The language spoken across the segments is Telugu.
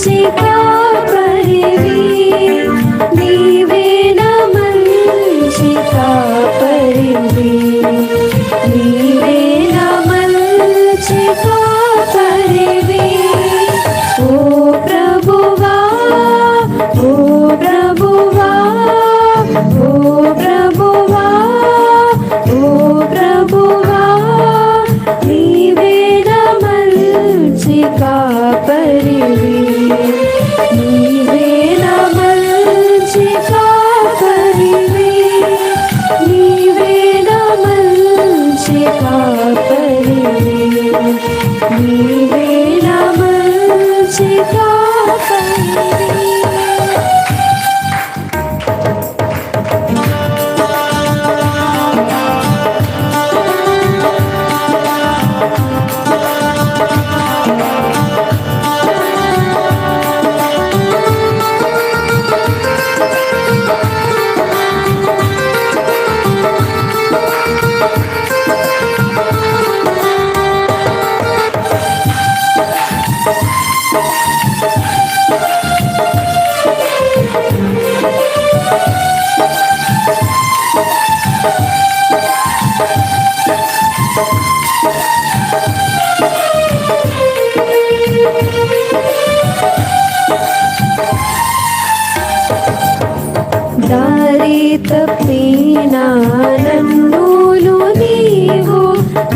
see you.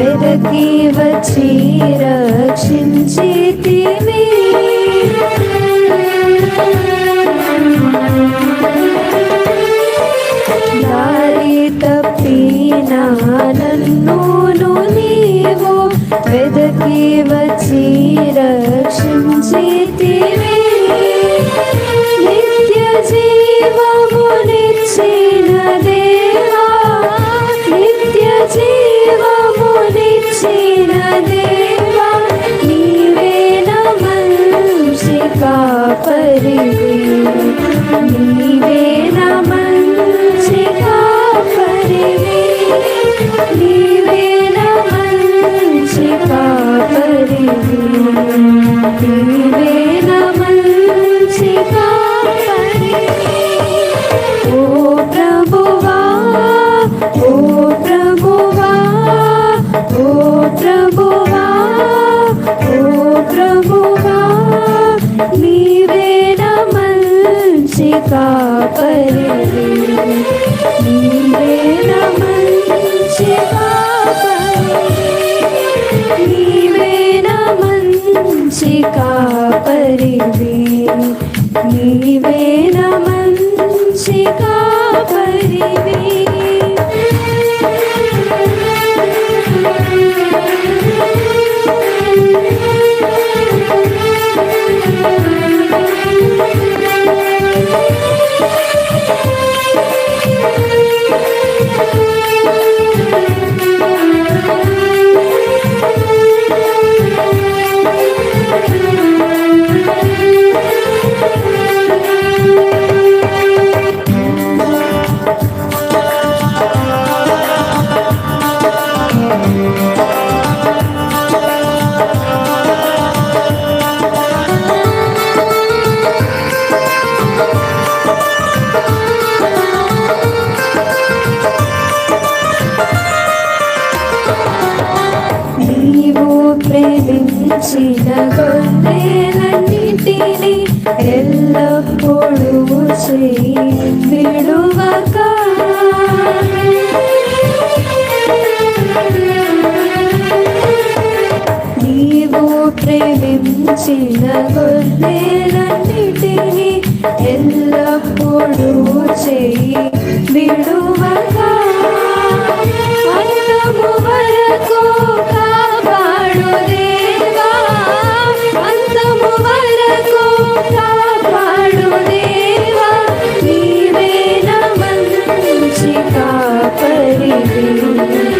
వెదకి వచ్చి రక్షించి తిని से कापर मेरा मन से कापर मेरा मन से कापर मेरा నిలిచిన గొర్రెలన్నిటిని ఎల్లప్పుడూ చేయి విడువక నీవు ప్రేమించిన గొర్రెలన్నిటిని ఎల్లప్పుడూ చేయి విడు baby.